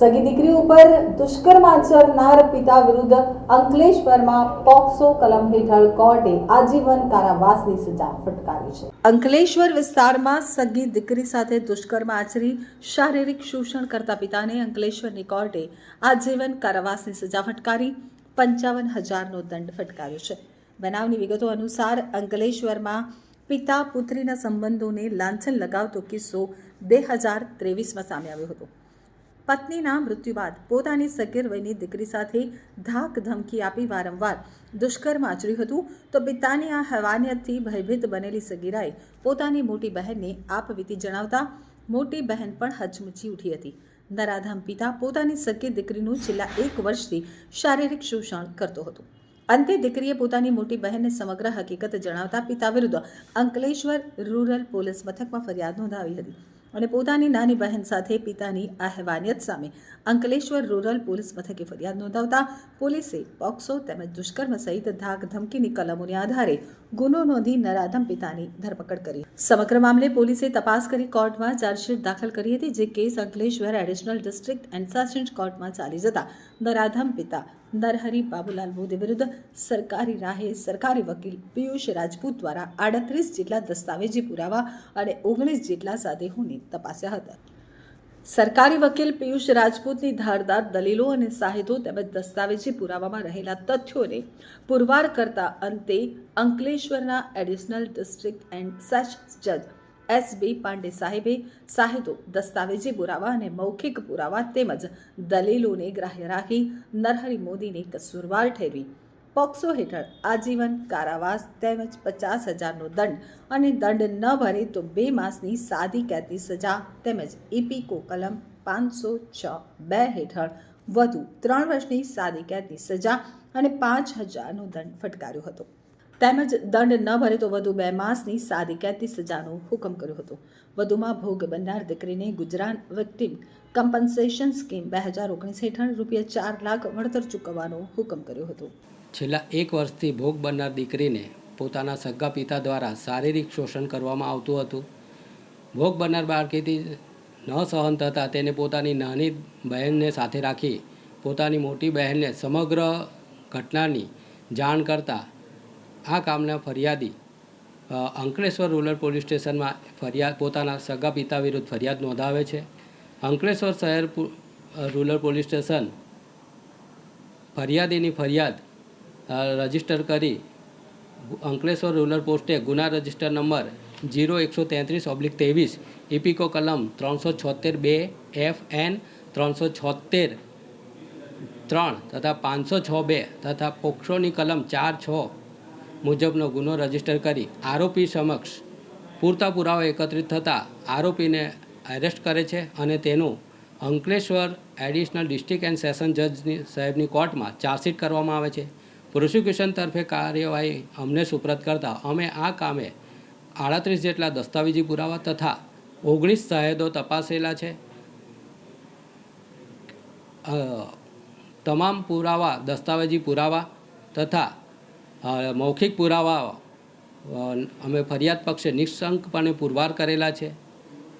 સગી દીકરી ઉપર દુષ્કર્મ આચરનાર પિતા વિરુદ્ધ અંકલેશ્વરમાં પોક્સો કલમ હેઠળ કોર્ટે આજીવન કારાવાસની સજા ફટકારી છે. અંકલેશ્વર વિસ્તારમાં સગી દીકરી સાથે દુષ્કર્મ આચરી શારીરિક શોષણ કરતા પિતાને અંકલેશ્વરની કોર્ટે આજીવન કારાવાસની સજા ફટકારી પંચાવન હજારનો દંડ ફટકાર્યો છે. બનાવની વિગતો અનુસાર અંકલેશ્વરમાં પિતા પુત્રીના સંબંધોને લાંછન લગાવતો કિસ્સો બે હજાર ત્રેવીસમાં સામે આવ્યો હતો. પત્નીના મૃત્યુ બાદ પોતાની સગીર વયની દીકરી સાથે ધાક ધમકી આપી વારંવાર. દુષ્કર્મ આચર્યું હતું તો પિતાની આ હવાનિયતથી ભયભીત બનેલી સગીરાએ પોતાની મોટી બહેનને આપવીતી જણાવતા મોટી બહેન પણ હચમચી ઉઠી હતી. નરાધામ પિતા પોતાની સગીર દીકરીનું છેલ્લા એક વર્ષથી શારીરિક શોષણ કરતો હતો. અંતે દીકરીએ પોતાની મોટી બહેનને સમગ્ર હકીકત જણાવતા પિતા વિરુદ્ધ અંકલેશ્વર રૂરલ પોલીસ મથકમાં ફરિયાદ નોંધાવી હતી. અને પોતાની નાની બહેન સાથે પિતાની આ હેવાનિયત સામે અંકલેશ્વર રૂરલ પોલીસ મથકે ફરિયાદ નોંધાવતા પોલીસે પોક્સો તેમજ દુષ્કર્મ સહિત ધાક ધમકીની કલમોને આધારે ગુનો નોંધી નરાધમ પિતાની ધરપકડ કરી. સમગ્ર મામલે પોલીસે તપાસ કરી કોર્ટમાં ચાર્જશીટ દાખલ કરી હતી, જે case Ankleshwar additional district and sessions કોર્ટમાં ચાલી જતા નરાધમ પિતા નરહરી બાબુલાલ મોદી વિરુદ્ધ સરકારી રાહે સરકારી વકીલ પિયુષ રાજપૂત દ્વારા આડત્રીસ જેટલા દસ્તાવેજી પુરાવા અને ઓગણીસ જેટલા સાદેહોની તપાસ્યા હતા. સરકારી વકીલ પિયુષ રાજપૂતની ધારદાર દલીલો અને સાહિતો તેમજ દસ્તાવેજી પુરાવામાં રહેલા તથ્યોને પુરવાર કરતા અંતે અંકલેશ્વરના એડિશનલ ડિસ્ટ્રિક્ટ એન્ડ સેશન્સ જજ એસ બી પાંડે સાહેબે સાહિદો દસ્તાવેજી પુરાવા અને મૌખિક પુરાવા તેમજ દલીલોને ગ્રાહ્ય રાખી નરહરી મોદીને કસૂરવાર ઠેરવી. પોક્સો હેઠળ આજીવન કારાવાસ તેમજ પચાસ હજારનો દંડ અને દંડ ન ભરે તો બે માસની સાદી કેદની સજા તેમજ ઇપીકો કલમ પાંચસો છ બે હેઠળ વધુ ત્રણ વર્ષની સાદી કેદની સજા અને પાંચ હજારનો દંડ ફટકાર્યો હતો. તેમજ દંડ ન ભરે તો વધુ બે માસની સાદી કેદની સજાનો હુકમ કર્યો હતો. વધુમાં ભોગ બનનાર દીકરીને ગુજરાત વિક્ટિમ કમ્પન્સેશન સ્કીમ બે હજાર ઓગણીસ હેઠળ રૂપિયા ચાર લાખ વળતર ચૂકવવાનો હુકમ કર્યો હતો. છેલ્લા એક વર્ષથી ભોગ બનનાર દીકરીને પોતાના સગા પિતા દ્વારા શારીરિક શોષણ કરવામાં આવતું હતું. ભોગ બનનાર બાળકીથી ન સહન થતાં તેને પોતાની નાની બહેનને સાથે રાખી પોતાની મોટી બહેનને સમગ્ર ઘટનાની જાણ કરતાં આ કામના ફરિયાદી અંકલેશ્વર રૂરલ પોલીસ સ્ટેશનમાં ફરિયાદ, પોતાના સગા પિતા વિરુદ્ધ ફરિયાદ નોંધાવે છે. અંકલેશ્વર શહેર રૂરલ પોલીસ સ્ટેશન ફરિયાદીની ફરિયાદ રજિસ્ટર કરી અંકલેશ્વર રૂરલ પોસ્ટે ગુના રજિસ્ટર નંબર જીરો એકસો તેત્રીસ ઓબ્લિક ત્રેવીસ, ઇપિકો કલમ ત્રણસો છોતેર બે, એફ, એન, ત્રણસો છોતેર ત્રણ તથા પાંચસો છ બે તથા પોક્ષોની કલમ ચાર છ મુજબનો ગુનો રજિસ્ટર કરી આરોપી સમક્ષ પૂરતા પુરાવા એકત્રિત થતાં આરોપીને એરેસ્ટ કરે છે અને તેનું Ankleshwar additional district and session જજની સાહેબની કોર્ટમાં ચાર્જશીટ કરવામાં આવે છે. પ્રોસિક્યુશન તરફે કાર્યવાહી અમને સુપ્રત કરતાં અમે આ કામે આડત્રીસ જેટલા દસ્તાવેજી પુરાવા તથા ઓગણીસ સાહેદો તપાસેલા છે. તમામ પુરાવા, દસ્તાવેજી પુરાવા તથા મૌખિક પુરાવા અમે ફરિયાદ પક્ષે નિઃશંકપણે પુરવાર કરેલા છે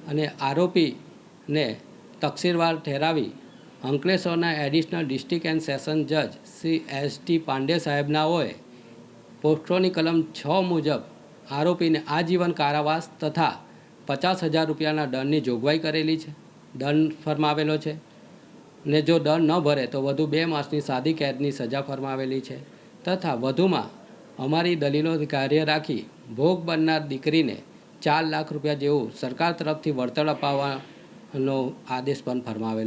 અને આરોપીને તકસીરવાર ઠેરાવી અંકલેશ્વરના એડિશનલ ડિસ્ટ્રિક્ટ એન્ડ સેશન જજ શ્રી એસ ટી પાંડે સાહેબનાઓએ પોસ્ટોની કલમ છ મુજબ આરોપીને આજીવન કારાવાસ તથા પચાસ હજાર રૂપિયાના દંડની જોગવાઈ કરેલી છે, દંડ ફરમાવેલો છે. ને જો દંડ ન ભરે તો વધુ બે માસની સાદી કેદની સજા ફરમાવેલી છે. તથા વધુમાં અમારી દલીલો કાર્ય રાખી ભોગ બનનાર દીકરીને ચાર લાખ રૂપિયા જેવું સરકાર તરફથી વળતર અપાવવાનો આદેશ પણ ફરમાવેલો